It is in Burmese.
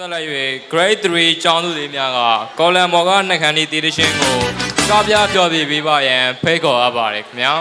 ဆက်လက်၍ grade 3ကျောင်းသူတွေများကကော်လံဘော်ကနှက်ခမ်းဒီတီတရှင်ကိုကြားပြပြောပြပေးပါရန်ဖိတ်ခေါ်အပ်ပါတယ်ခင်ဗျာ